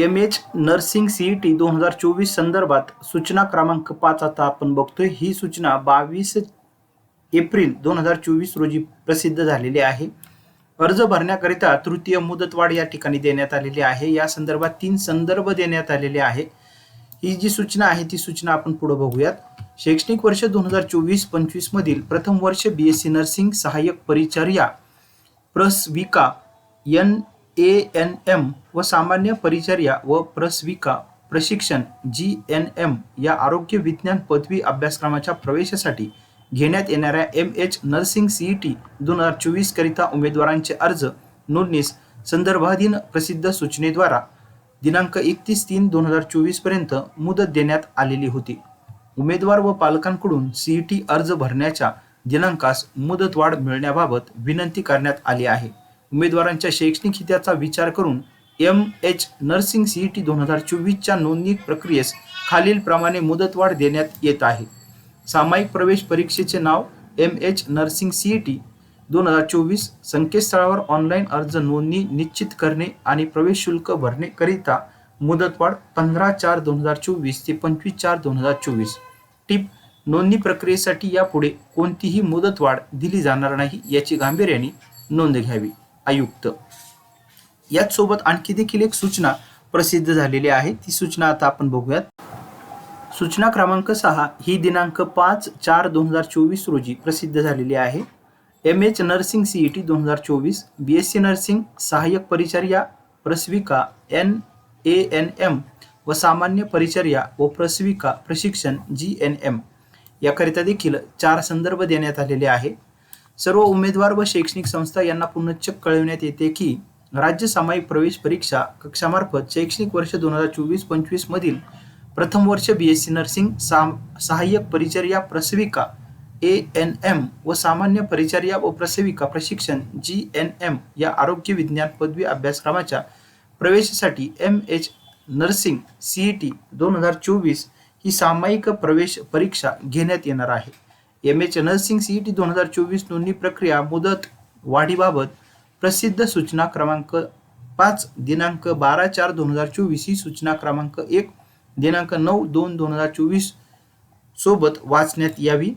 M H nursing C E T दोन हजार चोवीस संदर्भात सूचना क्रमांक पाच आता आपण बघतोय. ही सूचना बावीस एप्रिल दोन हजार चोवीस रोजी प्रसिद्ध झालेली आहे. अर्ज भरण्याकरिता तृतीय मुदतवाढ या ठिकाणी देण्यात आलेली आहे. या संदर्भात तीन संदर्भ देण्यात आलेले आहे. ही जी सूचना आहे ती सूचना आपण पुढे बघूयात. शैक्षणिक वर्ष दोन हजार चोवीस पंचवीस मधील प्रथम वर्ष बी एस सी नर्सिंग सहाय्यक परिचर्या प्रसविका एन ए एन एम व सामान्य परिचर्या व प्रसविका प्रशिक्षण जी एन एम या आरोग्य विज्ञान पदवी अभ्यासक्रमाच्या प्रवेशासाठी घेण्यात येणाऱ्या M H nursing C E T दोन हजार चोवीसकरिता उमेदवारांचे अर्ज नोंदणीस संदर्भाधीन प्रसिद्ध सूचनेद्वारा दिनांक एकतीस तीन दोन हजार चोवीसपर्यंत मुदत देण्यात आलेली होती. उमेदवार व पालकांकडून सीईटी अर्ज भरण्याच्या दिनांकास मुदतवाढ मिळण्याबाबत विनंती करण्यात आली आहे. उमेदवारांच्या शैक्षणिक हिताचा विचार करून M H nursing C E T दोन हजार चोवीसच्या नोंदणी प्रक्रियेस खालीलप्रमाणे मुदतवाढ देण्यात येत आहे. सामायिक प्रवेश परीक्षेचे नाव M H nursing C E T दोन हजार चोवीस संकेतस्थळावर ऑनलाईन अर्ज नोंदणी निश्चित करणे आणि प्रवेश शुल्क भरण्याकरिता मुदतवाढ पंधरा चार दोन हजार चोवीस ते पंचवीस चार दोन हजार चोवीस. टिप नोंदणी प्रक्रियेसाठी यापुढे कोणतीही मुदतवाढ दिली जाणार नाही याची गांभीर्याने नोंद घ्यावी. आयुक्त. याच सोबत आणखी देखील एक सूचना प्रसिद्ध झालेली आहे. ती सूचना आता आपण बघूयात. सूचना क्रमांक सहा ही दिनांक पाच चार दोन हजार चोवीस रोजी प्रसिद्ध झालेली आहे. M H nursing C E T दोन हजार चोवीस बी एस सी नर्सिंग सहाय्यक परिचर्या प्रसविका एन ए एन एम व सामान्य परिचर्या व प्रसविका प्रशिक्षण जी एन एम. याकरिता देखील चार संदर्भ देण्यात आलेले आहे. सर्व उमेदवार व शैक्षणिक संस्था यांना पुनश्च कळविण्यात येते की राज्य सामायिक प्रवेश परीक्षा कक्षामार्फत शैक्षणिक वर्ष दोन हजार चोवीस पंचवीस मधील प्रथम वर्ष बी एस सी नर्सिंग साम सहाय्यक परिचर्या प्रसविका ए एन एम व सामान्य परिचर्या व प्रसविका प्रशिक्षण जी एन एम या आरोग्य विज्ञान पदवी अभ्यासक्रमाच्या प्रवेशासाठी M H nursing C E T दोन हजार चोवीस ही सामायिक प्रवेश परीक्षा घेण्यात येणार आहे. M H nursing C E T दोन हजार चोवीस नोंदणी प्रक्रिया मुदत वाढीबाबत प्रसिद्ध सूचना क्रमांक पाच दिनांक बारा चार दोन हजार चोवीस ही सूचना क्रमांक एक दिनांक नऊ दोन दोन हजार चोवीस सोबत वाचण्यात यावी.